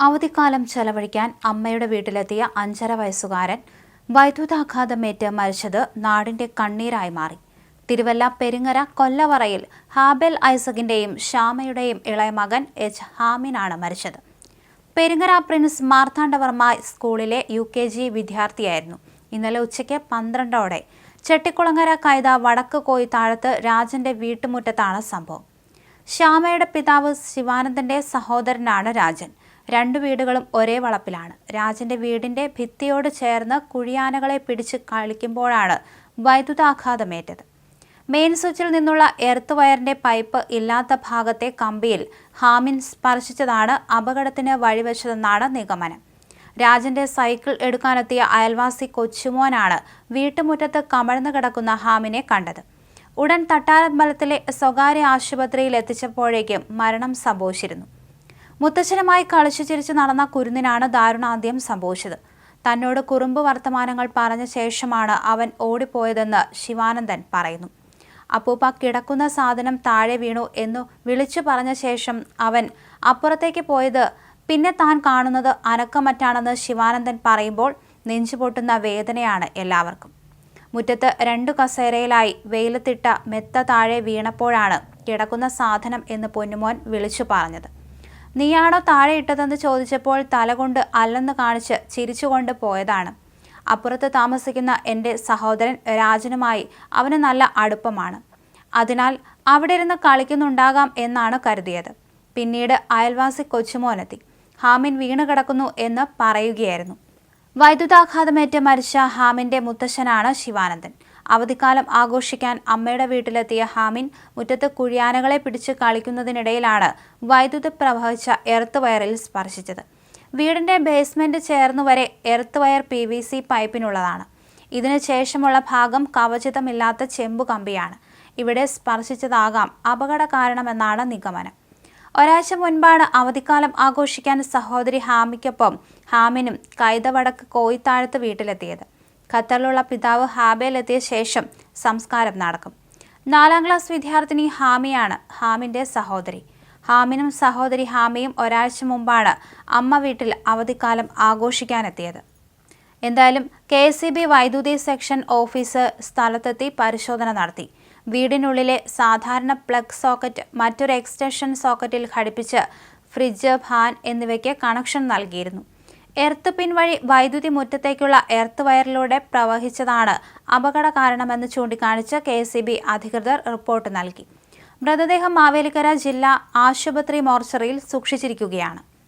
അവധിക്കാലം ചെലവഴിക്കാൻ അമ്മയുടെ വീട്ടിലെത്തിയ അഞ്ചര വയസ്സുകാരൻ വൈദ്യുതാഘാതമേറ്റ് മരിച്ചത് നാടിന്റെ കണ്ണീരായി മാറി. തിരുവല്ല പെരിങ്ങര കൊല്ലവറയിൽ ഹാബൽ ഐസകിന്റെയും ശ്യാമയുടെയും ഇളയ മകൻ എച്ച് ഹാമിനാണ് മരിച്ചത്. പെരിങ്ങര പ്രിൻസ് മാർത്താണ്ഡവർമ്മ സ്കൂളിലെ യു കെ ജി വിദ്യാർത്ഥിയായിരുന്നു. ഇന്നലെ ഉച്ചയ്ക്ക് പന്ത്രണ്ടോടെ ചെട്ടിക്കുളങ്ങര കൈത വടക്ക് കോയി താഴത്ത് രാജന്റെ വീട്ടുമുറ്റത്താണ് സംഭവം. ശ്യാമയുടെ പിതാവ് ശിവാനന്ദന്റെ സഹോദരനാണ് രാജൻ. രണ്ടു വീടുകളും ഒരേ വളപ്പിലാണ്. രാജന്റെ വീടിന്റെ ഭിത്തിയോട് ചേർന്ന് കുഴിയാനകളെ പിടിച്ച് കളിക്കുമ്പോഴാണ് വൈദ്യുതാഘാതമേറ്റത്. മെയിൻ സ്വിച്ചിൽ നിന്നുള്ള എർത്ത് വയറിന്റെ പൈപ്പ് ഇല്ലാത്ത ഭാഗത്തെ കമ്പിയിൽ ഹാമിൻ സ്പർശിച്ചതാണ് അപകടത്തിന് വഴിവെച്ചതെന്നാണ് നിഗമനം. രാജന്റെ സൈക്കിൾ എടുക്കാനെത്തിയ അയൽവാസി കൊച്ചുമോനാണ് വീട്ടുമുറ്റത്ത് കമഴ്ന്നു കിടക്കുന്ന ഹാമിനെ കണ്ടത്. ഉടൻ തട്ടാരമ്പലത്തിലെ സ്വകാര്യ ആശുപത്രിയിൽ എത്തിച്ചപ്പോഴേക്കും മരണം സംഭവിച്ചിരുന്നു. മുത്തച്ഛനുമായി കളിച്ചു ചിരിച്ച് നടന്ന കുരുന്നിനാണ് ദാരുണാന്ത്യം സംഭവിച്ചത്. തന്നോട് കുറുമ്പ് വർത്തമാനങ്ങൾ പറഞ്ഞ ശേഷമാണ് അവൻ ഓടിപ്പോയതെന്ന് ശിവാനന്ദൻ പറയുന്നു. അപ്പൂപ്പ കിടക്കുന്ന സാധനം താഴെ വീണു എന്നു വിളിച്ചു പറഞ്ഞ ശേഷം അവൻ അപ്പുറത്തേക്ക് പോയത് പിന്നെ താൻ കാണുന്നത് അനക്കമറ്റാണെന്ന് ശിവാനന്ദൻ പറയുമ്പോൾ നെഞ്ചുപൊട്ടുന്ന വേദനയാണ് എല്ലാവർക്കും. മുറ്റത്ത് രണ്ടു കസേരയിലായി വെയിലത്തിട്ട മെത്ത താഴെ വീണപ്പോഴാണ് കിടക്കുന്ന സാധനം എന്ന് പൊന്നുമോൻ വിളിച്ചു പറഞ്ഞത്. നീയാണോ താഴെ ഇട്ടതെന്ന് ചോദിച്ചപ്പോൾ തലകൊണ്ട് അല്ലെന്ന് കാണിച്ച് ചിരിച്ചുകൊണ്ട് പോയതാണ്. അപ്പുറത്ത് താമസിക്കുന്ന എന്റെ സഹോദരൻ രാജനുമായി അവന് നല്ല അടുപ്പമാണ്. അതിനാൽ അവിടെ ഇരുന്ന് കളിക്കുന്നുണ്ടാകാം എന്നാണ് കരുതിയത്. പിന്നീട് അയൽവാസി കൊച്ചുമോനെത്തി. ഹാമിൻ വീണ് കിടക്കുന്നു എന്ന് പറയുകയായിരുന്നു. വൈദ്യുതാഘാതമേറ്റ് മരിച്ച ഹാമിന്റെ മുത്തശ്ശനാണ് ശിവാനന്ദൻ. അവധിക്കാലം ആഘോഷിക്കാൻ അമ്മയുടെ വീട്ടിലെത്തിയ ഹാമിൻ മുറ്റത്ത് കുഴിയാനകളെ പിടിച്ച് കളിക്കുന്നതിനിടയിലാണ് വൈദ്യുതി പ്രവഹിച്ച എർത്ത് വയറിൽ സ്പർശിച്ചത്. വീടിന്റെ basement ചേർന്നുവരെ earth wire P V C പൈപ്പിനുള്ളതാണ്. ഇതിനു ശേഷമുള്ള ഭാഗം കവചിതമില്ലാത്ത ചെമ്പു കമ്പിയാണ്. ഇവിടെ സ്പർശിച്ചതാകാം അപകട കാരണമെന്നാണ് നിഗമനം. ഒരാഴ്ച മുൻപാണ് അവധിക്കാലം ആഘോഷിക്കാൻ സഹോദരി ഹാമിക്കൊപ്പം ഹാമിനും കൈതവടക്ക് കോയിത്താഴത്ത് വീട്ടിലെത്തിയത്. ഖത്തറിലുള്ള പിതാവ് ഹാബയിലെത്തിയ ശേഷം സംസ്കാരം നടക്കും. നാലാം ക്ലാസ് വിദ്യാർത്ഥിനി ഹാമിയാണ് ഹാമിന്റെ സഹോദരി. ഹാമിനും സഹോദരി ഹാമിയും ഒരാഴ്ച മുമ്പാണ് അമ്മ വീട്ടിൽ അവധിക്കാലം ആഘോഷിക്കാനെത്തിയത്. എന്തായാലും കെ സി ബി വൈദ്യുതി സെക്ഷൻ ഓഫീസ് സ്ഥലത്തെത്തി പരിശോധന നടത്തി. വീടിനുള്ളിലെ സാധാരണ പ്ലഗ് സോക്കറ്റ് മറ്റൊരു എക്സ്റ്റൻഷൻ സോക്കറ്റിൽ ഘടിപ്പിച്ച് ഫ്രിഡ്ജ് ഫാൻ എന്നിവയ്ക്ക് കണക്ഷൻ നൽകിയിരുന്നു. എർത്ത് പിൻ വഴി വൈദ്യുതി മുറ്റത്തേക്കുള്ള എർത്ത് വയറിലൂടെ പ്രവഹിച്ചതാണ് അപകട കാരണമെന്ന് ചൂണ്ടിക്കാണിച്ച് കെ അധികൃതർ റിപ്പോർട്ട് നൽകി. മൃതദേഹം മാവേലിക്കര ജില്ലാ ആശുപത്രി മോർച്ചറിയിൽ സൂക്ഷിച്ചിരിക്കുകയാണ്.